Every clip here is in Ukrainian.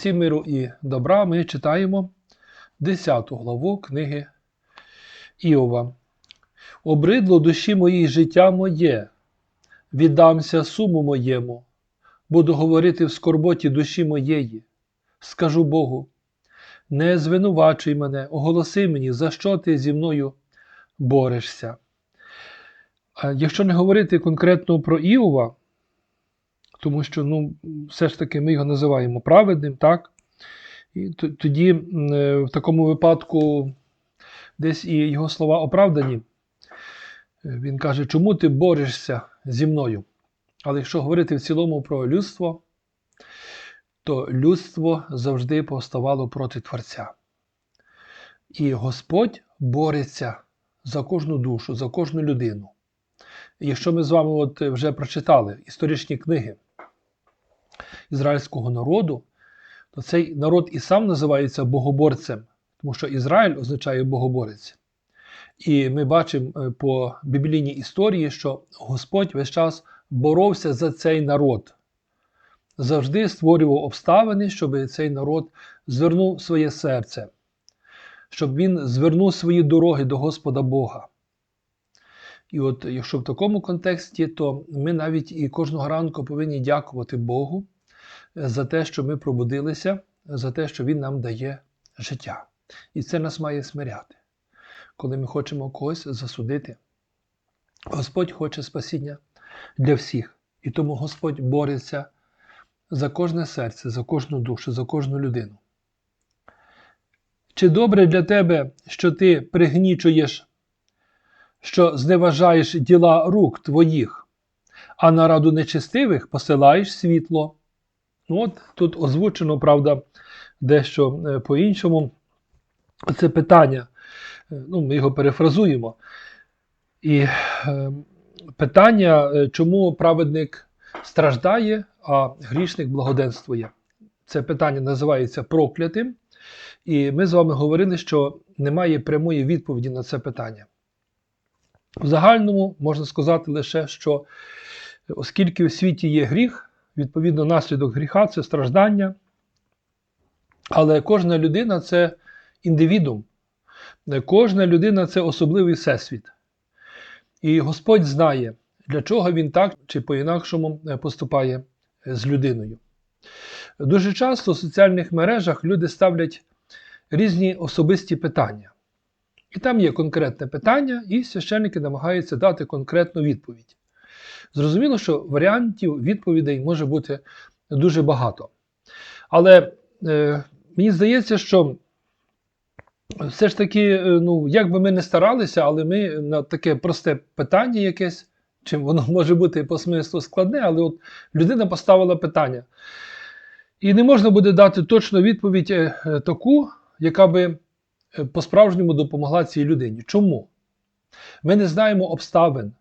Всі миру і добра ми читаємо 10 главу книги Іова. Обридло душі моїй життя моє, віддамся суму моєму, буду говорити в скорботі душі моєї. Скажу Богу, не звинувачуй мене, оголоси мені, за що ти зі мною борешся. Якщо не говорити конкретно про Іова, тому що ну, все ж таки ми його називаємо праведним, так? І тоді е, в такому випадку десь і його слова оправдані. Е, Він каже, чому ти борешся зі мною? Але якщо говорити в цілому про людство, то людство завжди повставало проти Творця. І Господь бореться за кожну душу, за кожну людину. І Якщо ми з вами от вже прочитали історичні книги ізраїльського народу, то цей народ і сам називається богоборцем, тому що Ізраїль означає богоборець. І ми бачимо е, по біблійній історії, що Господь весь час боровся за цей народ, завжди створював обставини, щоб цей народ звернув своє серце, щоб він звернув свої дороги до Господа Бога. І от якщо в такому контексті, то ми навіть і кожного ранку повинні дякувати Богу е, за те, що ми пробудилися, за те, що Він нам дає життя. І це нас має смиряти. Коли ми хочемо когось засудити, Господь хоче спасіння для всіх. І тому Господь бореться за кожне серце, за кожну душу, за кожну людину. Чи добре для тебе, що ти пригнічуєш, що зневажаєш діла рук твоїх, а на раду нечестивих посилаєш світло? Ну, от тут озвучено, правда, дещо е, по-іншому. Це питання, е, ну, ми його перефразуємо. І е, питання, чому праведник страждає, а грішник благоденствує. Це питання називається проклятим. І ми з вами говорили, що немає прямої відповіді на це питання. В загальному можна сказати лише, що оскільки у світі є гріх, відповідно, наслідок гріха це страждання. Але кожна людина це індивідум. Кожна людина це особливий всесвіт. І Господь знає, для чого він так чи по-інакшому е, поступає е, з людиною. Дуже часто в соціальних мережах люди ставлять різні особисті питання. І там є конкретне питання, і священники намагаються дати конкретну відповідь. Зрозуміло, що варіантів відповідей може бути дуже багато. Але е, мені здається, що все ж таки, е, ну, як би ми не старалися, але ми на таке просте питання якесь, чим воно може бути по смислу складне, але от людина поставила питання. І не можна буде дати точну відповідь е, е, таку, яка би по-справжньому допомогла цій людині. Чому? Ми не знаємо обставин,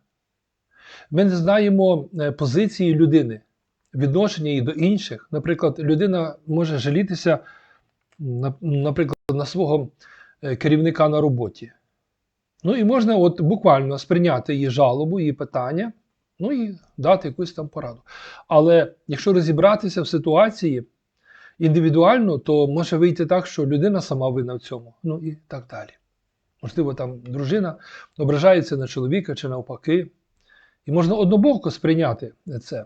ми не знаємо е, позиції людини, відношення її до інших. Наприклад, людина може жалітися, наприклад, на свого е, керівника на роботі. Ну і можна от буквально сприйняти її жалобу, її питання, ну і дати якусь там пораду. Але якщо розібратися в ситуації індивідуально, то може вийти так, що людина сама винна в цьому. Ну і так далі. Можливо, там дружина ображається на чоловіка чи навпаки. І можна однобоко сприйняти це.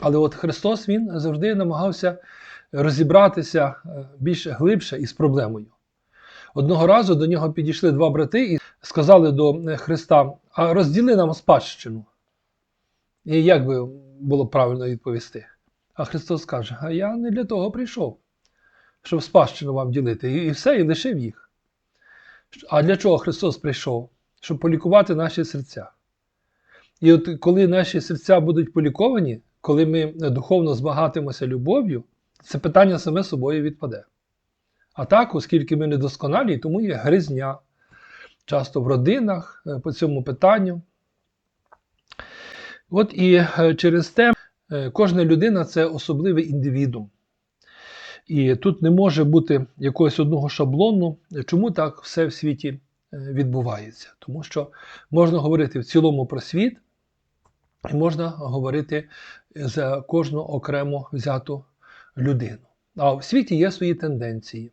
Але от Христос Він завжди намагався розібратися е, більш глибше із проблемою. Одного разу до нього підійшли два брати і сказали до е, Христа: а розділи нам спадщину. І як би було правильно відповісти? А Христос каже: А я не для того прийшов, щоб спадщину вам ділити. І все, і лишив їх. А для чого Христос прийшов? Щоб полікувати наші серця. І от коли наші серця будуть поліковані, коли ми духовно збагатимося любов'ю, це питання саме собою відпаде. А так, оскільки ми недосконалі, тому є гризня часто в родинах е, по цьому питанню. От і е, через те кожна людина це особливий індивідум. І тут не може бути якогось одного шаблону, чому так все в світі е, відбувається. Тому що можна говорити в цілому про світ, і можна говорити за кожну окремо взяту людину. А в світі є свої тенденції.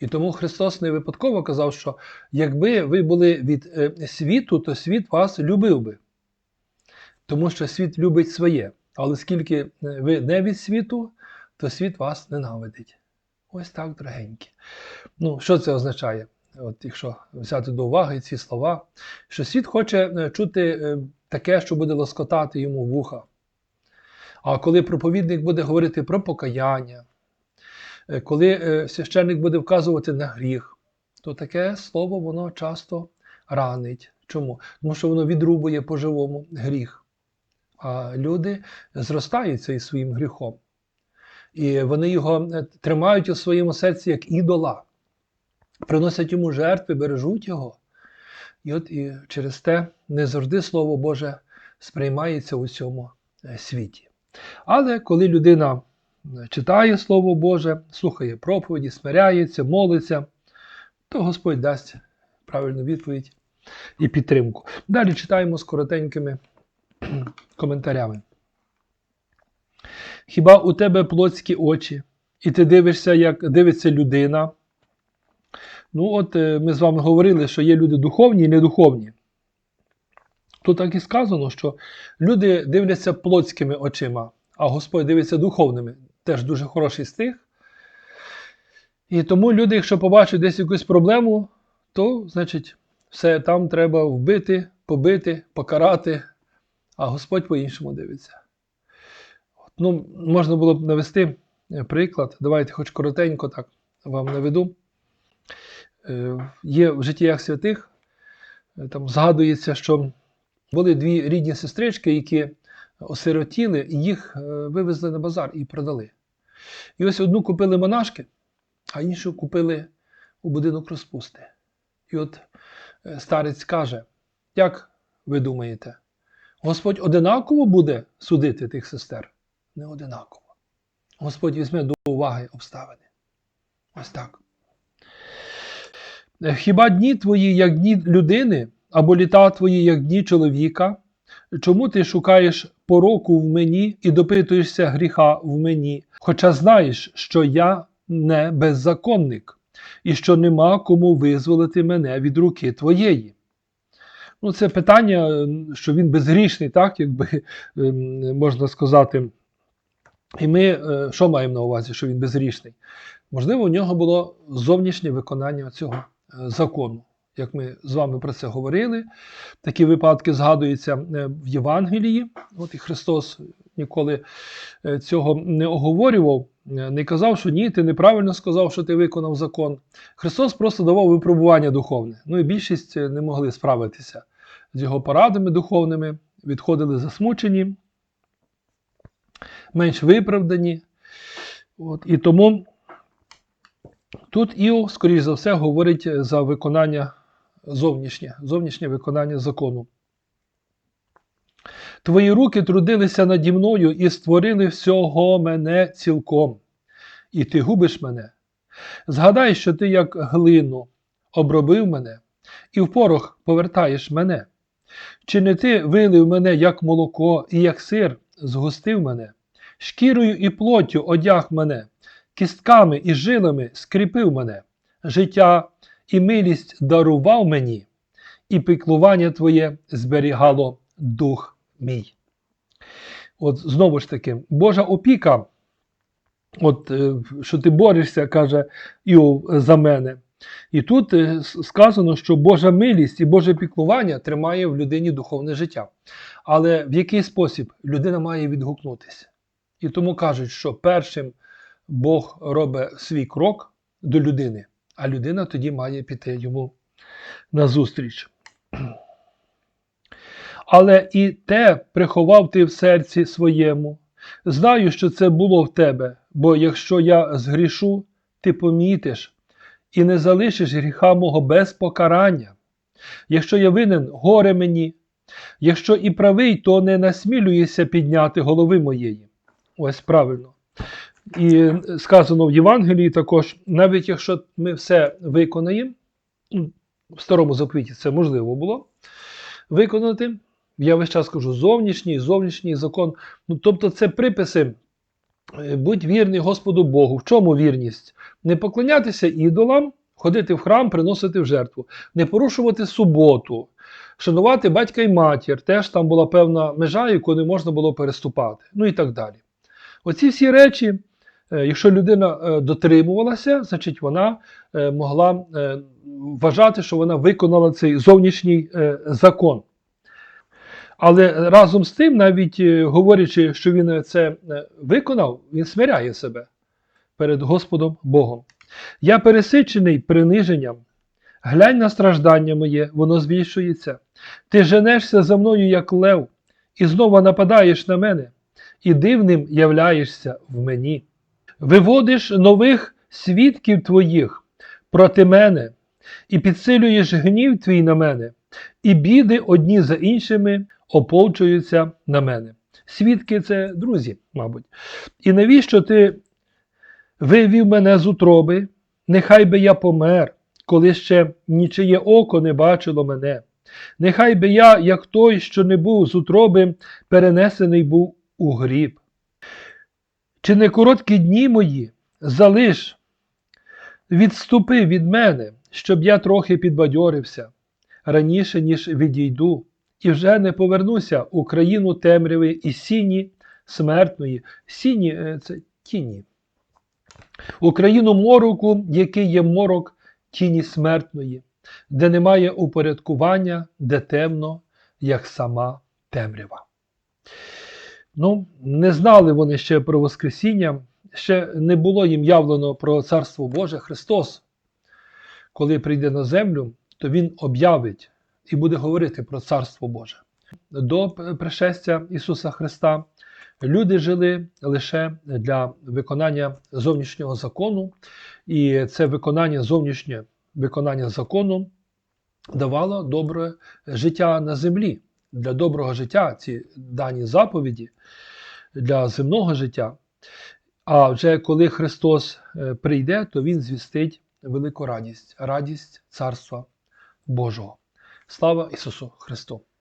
І тому Христос не випадково казав, що якби ви були від е, світу, то світ вас любив би. Тому що світ любить своє. Але скільки е, ви не від світу, то світ вас ненавидить. Ось так, дорогенькі. Ну, що це означає? От Якщо взяти до уваги ці слова, що світ хоче е, чути е, таке, що буде лоскотати йому вуха. А коли проповідник буде говорити про покаяння, коли священник буде вказувати на гріх, то таке слово воно часто ранить. Чому? Тому що воно відрубує по-живому гріх. А люди зростаються із своїм гріхом. І вони його е, тримають у своєму серці як ідола, приносять йому жертви, бережуть його. І от і через те не завжди Слово Боже сприймається у цьому е, світі. Але коли людина е, читає Слово Боже, слухає проповіді, смиряється, молиться, то Господь дасть правильну відповідь і підтримку. Далі читаємо з коротенькими коментарями. Хіба у тебе плотські очі, і ти дивишся, як дивиться людина? Ну, от е, ми з вами говорили, що є люди духовні і недуховні. Тут так і сказано, що люди дивляться плотськими очима, а Господь дивиться духовними. Теж дуже хороший стих. І тому люди, якщо побачать десь якусь проблему, то, значить, все там треба вбити, побити, покарати, а Господь по-іншому дивиться. От, Ну, можна було б навести е, приклад. Давайте хоч коротенько так вам наведу. Е, Є в життях святих, е, там згадується, що були дві рідні сестрички, які осиротіли, і їх е, вивезли на базар і продали. І ось одну купили монашки, а іншу купили у будинок розпусти. І от старець каже: як ви думаєте, Господь одинаково буде судити тих сестер? Не одинаково. Господь візьме до уваги обставини. Ось так. Хіба дні твої, як дні людини, або літа твої, як дні чоловіка? Чому ти шукаєш пороку в мені і допитуєшся гріха в мені, хоча знаєш, що я не беззаконник, і що нема кому визволити мене від руки твоєї? Ну, це питання, що він безгрішний, так, якби ем, можна сказати. І ми е, що маємо на увазі, що він безгрішний? Можливо, у нього було зовнішнє виконання цього е, закону. Як ми з вами про це говорили, такі випадки згадуються е, в Євангелії. От і Христос ніколи цього не оговорював, не казав, що ні, ти неправильно сказав, що ти виконав закон. Христос просто давав випробування духовне. Ну і більшість не могли справитися з його порадами духовними, відходили засмучені, менш виправдані. От, і тому тут Іов, скоріш за все, говорить за виконання зовнішнє, зовнішнє виконання закону. Твої руки трудилися наді мною і створили всього мене цілком, і ти губиш мене. Згадай, що ти, як глину, обробив мене, і в порох повертаєш мене. Чи не ти вилив мене, як молоко, і як сир згустив мене, шкірою і плоттю одяг мене, кістками і жилами скріпив мене, життя і милість дарував мені, і піклування твоє зберігало дух мій. От знову ж таки, Божа опіка, от, е, що ти борешся, каже Іов за мене. І тут е, сказано, що Божа милість і Боже піклування тримає в людині духовне життя. Але в який спосіб людина має відгукнутися? І тому кажуть, що першим Бог робить свій крок до людини, а людина тоді має піти йому назустріч. Але і те приховав ти в серці своєму. Знаю, що це було в тебе, бо якщо я згрішу, ти помітиш і не залишиш гріха мого без покарання. Якщо я винен, горе мені, якщо і правий, то не насмілюєшся підняти голови моєї. Ось правильно. І сказано в Євангелії також, навіть якщо ми все виконаємо, ну, в старому заповіті це можливо було виконати. Я весь час кажу зовнішній, зовнішній закон. Ну, тобто це приписи Будь вірний Господу Богу. В чому вірність? Не поклонятися ідолам, ходити в храм, приносити в жертву, не порушувати суботу, шанувати батька і матір. Теж там була певна межа, яку не можна було переступати. Ну і так далі. Оці всі речі, е, якщо людина е, дотримувалася, значить вона е, могла вважати, що вона виконала цей зовнішній закон. Але разом з тим, навіть е, говорячи, що він це е, виконав, він смиряє себе перед Господом Богом. Я пересичений приниженням. Глянь на страждання моє, воно збільшується. Ти женешся за мною, як лев, і знову нападаєш на мене, і дивним являєшся в мені. Виводиш нових свідків твоїх проти мене, і підсилюєш гнів твій на мене, і біди одні за іншими ополчуються на мене. Свідки це друзі, мабуть. І навіщо ти вивів мене з утроби? Нехай би я помер, коли ще нічиє око не бачило мене. Нехай би я, як той, що не був з утроби, перенесений був у гріб. Чи не короткі дні мої залиш, відступи від мене, щоб я трохи підбадьорився раніше, ніж відійду, і вже не повернуся у країну темряви і сіні смертної. Сіні е, це тіні. У країну мороку, який є морок тіні смертної, де немає упорядкування, де темно, як сама темрява. Ну, не знали вони ще про Воскресіння, ще не було їм явлено про Царство Боже Христос. Коли прийде на землю, то Він об'явить і буде говорити про Царство Боже. До пришестя Ісуса Христа люди жили лише для виконання зовнішнього закону, і це виконання зовнішнє виконання закону давало добре життя на землі. Для доброго життя ці дані заповіді для земного життя. А вже коли Христос е, прийде, то Він звістить велику радість, радість Царства Божого. Слава Ісусу Христу!